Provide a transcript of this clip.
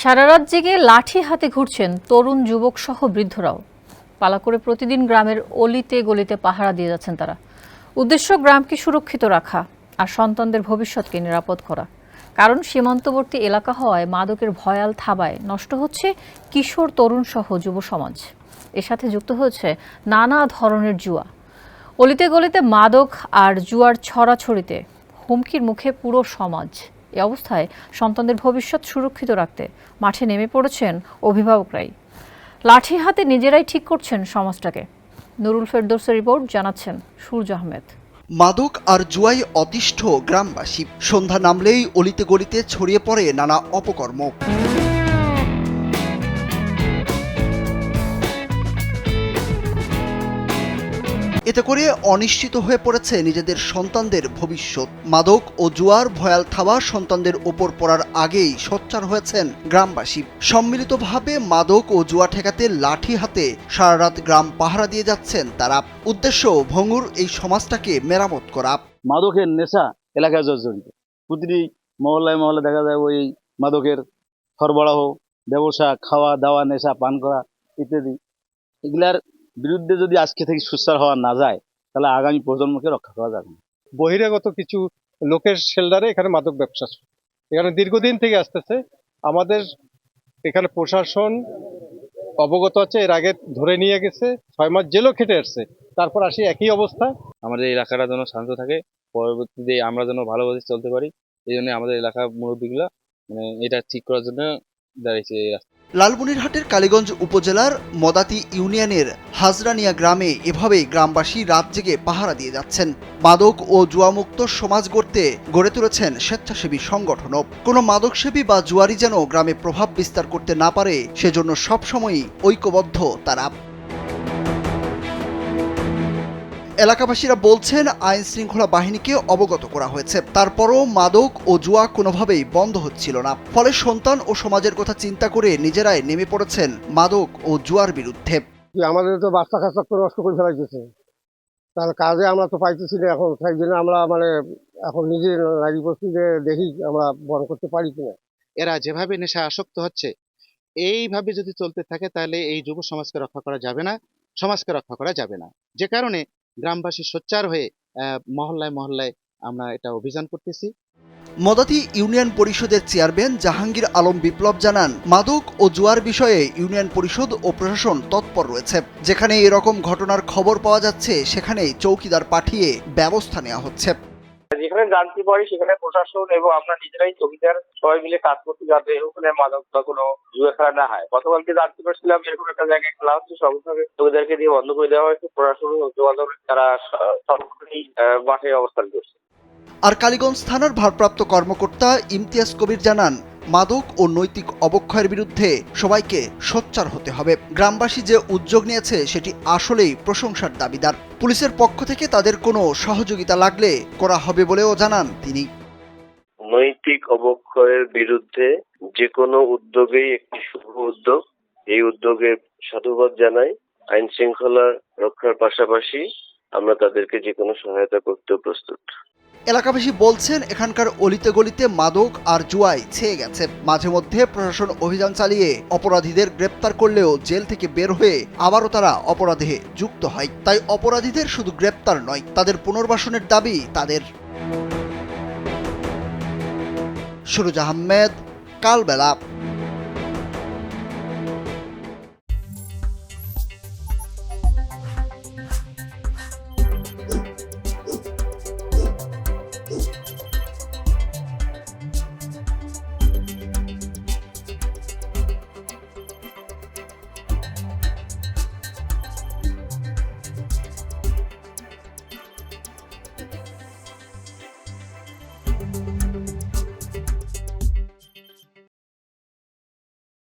সারা রাত জেগে লাঠি হাতে ঘুরছেন তরুণ যুবক সহ বৃদ্ধরাও। পালা করে প্রতিদিন গ্রামের অলিতে গলিতে পাহারা দিয়ে যাচ্ছেন তারা। উদ্দেশ্য গ্রামকে সুরক্ষিত রাখা আর সন্তানদের ভবিষ্যৎকে নিরাপদ করা। কারণ সীমান্তবর্তী এলাকা হওয়ায় মাদকের ভয়াল থাবায় নষ্ট হচ্ছে কিশোর, তরুণ সহ যুব সমাজ। এর সাথে যুক্ত হচ্ছে নানা ধরনের জুয়া। অলিতে গলিতে মাদক আর জুয়ার ছড়াছড়িতে হুমকির মুখে পুরো সমাজ এ অবস্থায় সন্তানদের ভবিষ্যৎ সুরক্ষিত রাখতে মাঠে নেমে পড়েছেন অভিভাবকরাই। লাঠি হাতে নিজেরাই ঠিক করছেন সমাজটাকে। নুরুল ফেরদৌসের রিপোর্ট জানাচ্ছেন সূর্য আহমেদ। মাদক আর জুয়াই অতিষ্ঠ গ্রামবাসী। সন্ধ্যা নামলেই অলিতে গলিতে ছড়িয়ে পড়ে নানা অপকর্ম। এতে করে অনিশ্চিত হয়ে পড়েছে নিজেদের সন্তানদের ভবিষ্যৎ। মাদক ও জুয়ার ভয়াল থাবা সন্তানদের ওপর পড়ার আগেই সোচ্চার হয়েছেন গ্রামবাসী। সম্মিলিতভাবে মাদক ও জুয়া ঠেকাতে লাঠি হাতে সারা রাত গ্রাম পাহারা দিয়ে যাচ্ছেন তারা। উদ্দেশ্য ভঙ্গুর এই সমাজটাকে মেরামত করা। মাদকের নেশা এলাকায় জর্জরিত। প্রতিটি মহল্লায় মহল্লায় দেখা যায় ওই মাদকের সরবরাহ ব্যবসা, খাওয়া, দাওয়া, নেশা, পান করা ইত্যাদি। এগুলার বিরুদ্ধে যদি আজকে থেকে সুস্থার হওয়া না যায় তাহলে আগামী প্রজন্মকে রক্ষা করা যাবে না। বহিরাগত কিছু লোকের শেল্ডারে এখানে মাদক ব্যবসা। এখানে দীর্ঘদিন থেকে আসতেছে। আমাদের এখানে প্রশাসন অবগত আছে এর আগে ধরে নিয়ে গেছে ছয় মাস জেলও খেটে আসছে। তারপর আসি একই অবস্থা। আমাদের এলাকাটা যেন শান্ত থাকে পরবর্তীতে আমরা যেন ভালোভাবে চলতে পারি এই জন্য আমাদের এলাকার মুরব্বীগুলা মানে এটা ঠিক করার জন্য দাঁড়িয়েছে এই রাস্তা লালমনিরহাটের কালীগঞ্জ উপজেলার মদাতি ইউনিয়নের হাজরানিয়া গ্রামে এভাবে গ্রামবাসী রাত জেগে পাহারা দিয়ে যাচ্ছেন। মাদক ও জুয়ামুক্ত সমাজ গড়তে গড়ে তুলেছেন স্বেচ্ছাসেবী সংগঠনও। কোনো মাদকসেবী বা জুয়ারি যেন গ্রামে প্রভাব বিস্তার করতে না পারে, সেজন্য সবসময়ই ঐক্যবদ্ধ তারা। এলাকাবাসীরা বলছেন আইন শৃঙ্খলা বাহিনীকে অবগত করা হয়েছে। তারপরও মাদক ও জুয়া কোনোভাবেই বন্ধ হচ্ছিল না। ফলে সন্তান ও সমাজের কথা চিন্তা করে নিজেরাই নেমে পড়েছেন মাদক ও জুয়ার বিরুদ্ধে। আমাদের তো বাচ্চা কাচ্চা তো নষ্ট করে ফেলাইতেছে তাহলে কাজে আমরা তো পাইতেছি না এখন। সেই জন্য আমরা মানে এখন নিজের নারী পরিস্থিতিতে দেখি আমরা বন্ধ করতে পারি কিনা। এরা যেভাবে নেশা আসক্ত হচ্ছে এইভাবে যদি চলতে থাকে তাহলে এই যুব সমাজকে রক্ষা করা যাবে না সমাজকে রক্ষা করা যাবে না। যে কারণে গ্রামবাসী সোচ্চার হয়ে মহল্লায় মহল্লায় আমরা এটা অভিযান করতেছি। মদাতি ইউনিয়ন পরিষদের চেয়ারম্যান জাহাঙ্গীর আলম বিপ্লব জানান, মাদক ও জুয়ার বিষয়ে ইউনিয়ন পরিষদ ও প্রশাসন তৎপর রয়েছে। যেখানে এরকম ঘটনার খবর পাওয়া যাচ্ছে, সেখানেই চৌকিদার পাঠিয়ে ব্যবস্থা নেওয়া হচ্ছে। যেখানে জানতে পারি সেখানে প্রশাসন এবং আমরা নিজেরাই জমিদার সবাই মিলে কাজ করতে যাতে ওখানে মাদক বা কোনো জুয়া খেলা না হয়। গতকালকে জানতে পারছিলাম এরকম একটা জায়গায় খেলা হচ্ছে। সঙ্গে চৌকিদারকে দিয়ে বন্ধ করে দেওয়া হয়েছে। প্রশাসন যোগাযোগ তারা স- আহ, মাঠে অবস্থান করছে। আর কালীগঞ্জ থানার ভারপ্রাপ্ত কর্মকর্তা ইমতিয়াজ কবির জানান মাদক ও নৈতিক অবক্ষয়ের বিরুদ্ধে সবাইকে সোচ্চার হতে হবে। গ্রামবাসী যে উদ্যোগ নিয়েছে, সেটি আসলেই প্রশংসার দাবিদার। পুলিশের পক্ষ থেকে তাদের কোনো সহযোগিতা লাগলে করা হবে বলেও জানান তিনি। নৈতিক অবক্ষয়ের বিরুদ্ধে যে কোনো উদ্যোগেই একটি শুভ উদ্যোগ। এই উদ্যোগে সাধুবাদ জানাই। আইন শৃঙ্খলা রক্ষার পাশাপাশি আমরা তাদেরকে যে কোনো সহায়তা করতেও প্রস্তুত। এলাকাবাসী বলছেন, এখানকার অলিতে গলিতে মাদক আর জুয়াই ছেয়ে গেছে। মাঝে মধ্যে প্রশাসন অভিযান চালিয়ে অপরাধীদের গ্রেপ্তার করলেও জেল থেকে বের হয়ে আবারও তারা অপরাধে যুক্ত হয়। তাই অপরাধীদের শুধু গ্রেপ্তার নয়, তাদের পুনর্বাসনের দাবি তাদের। সুরুজ আহমেদ, কালবেলা।